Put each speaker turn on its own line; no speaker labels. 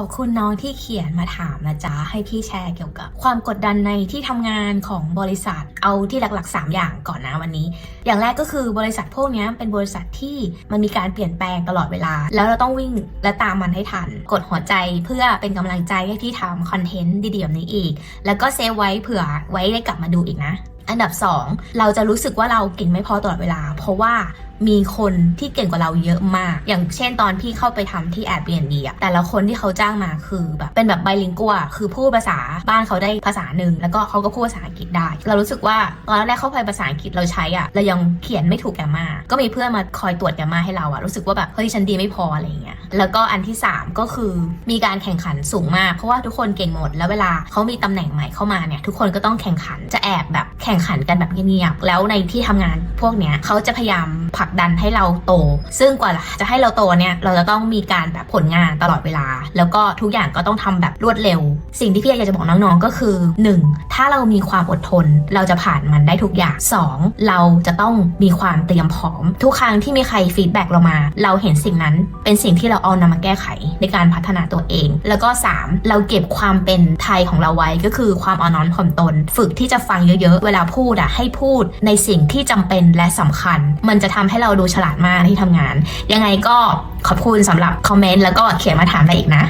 อบคุณน้องที่เขียนมาถามนะจ๊ะให้พี่แชร์เกี่ยวกับ ความกดดันในที่ทำงานของบริษัทเอาที่หลักๆ 3 อย่างก่อนนะวันนี้ อย่างแรกก็คือบริษัทพวกนี้เป็นบริษัทที่มันมีการเปลี่ยนแปลงตลอดเวลา แล้วเราต้องวิ่งและตามมันให้ทัน กดหัวใจเพื่อเป็นกำลังใจให้พี่ทำคอนเทนต์ดีๆแบบนี้อีก แล้วก็เซฟไว้เผื่อไว้ได้กลับมาดูอีกนะอันดับ 2 เราจะรู้สึกว่าเราเก่งไม่พอตลอดเวลา เพราะว่า มีคนที่เก่งกว่าเราเยอะมาก อย่างเช่นตอนพี่เข้าไปทำที่ Airbnb อะแต่ละคนที่เขาจ้างมาคือแบบเป็นแบบไบลิงกัวคือพูดภาษาบ้านเขาได้ภาษาหนึ่งแล้วก็เขาก็พูดภาษาอังกฤษได้ เรารู้สึกว่าตอนแรกเข้าไปภาษาอังกฤษเราใช้อะเรายังเขียนไม่ถูกแกมา ก็มีเพื่อนมาคอยตรวจแกมาให้เราอะรู้สึกว่าแบบเฮ้ยฉันดีไม่พออะไรเงี้ยแล้วก็อันที่สามก็คือมีการแข่งขันสูงมากเพราะว่าทุกคนเก่งหมด แล้วเวลาเขามีตำแหน่งใหม่เข้ามาเนี่ยทุกคนก็ต้องแข่งขันจะแอบแบบแข่งขันกันแบบเงียบๆแล้วในที่ทำงานพวกเนี้ยเขาจะพยายามผลักดันให้เราโต ซึ่งกว่าจะให้เราโตเนี่ยเราจะต้องมีการแบบผลงานตลอดเวลา แล้วก็ทุกอย่างก็ต้องทำแบบรวดเร็ว สิ่งที่พี่อยากจะบอกน้องๆก็คือ 1. ถ้าเรามีความอดทน เราจะผ่านมันได้ทุกอย่าง 2. เราจะต้องมีความเตรียมพร้อม ทุกครั้งที่มีใครฟีดแบ็กเรามา เราเห็นสิ่งนั้นเป็นสิ่งที่เราเอานำมาแก้ไขในการพัฒนาตัวเอง แล้วก็ 3. เราเก็บความเป็นไทยของเราไว้ก็คือความอ่อนน้อมถ่อมตน ฝึกที่จะฟังเยอะๆ เวลาพูดอะให้พูดในสิ่งที่จำเป็นและสำคัญ มันจะทำให้เราดูฉลาดมากที่ทำงาน ยังไงก็ขอบคุณสำหรับคอมเมนต์แล้วก็เขียนมาถามได้อีกนะ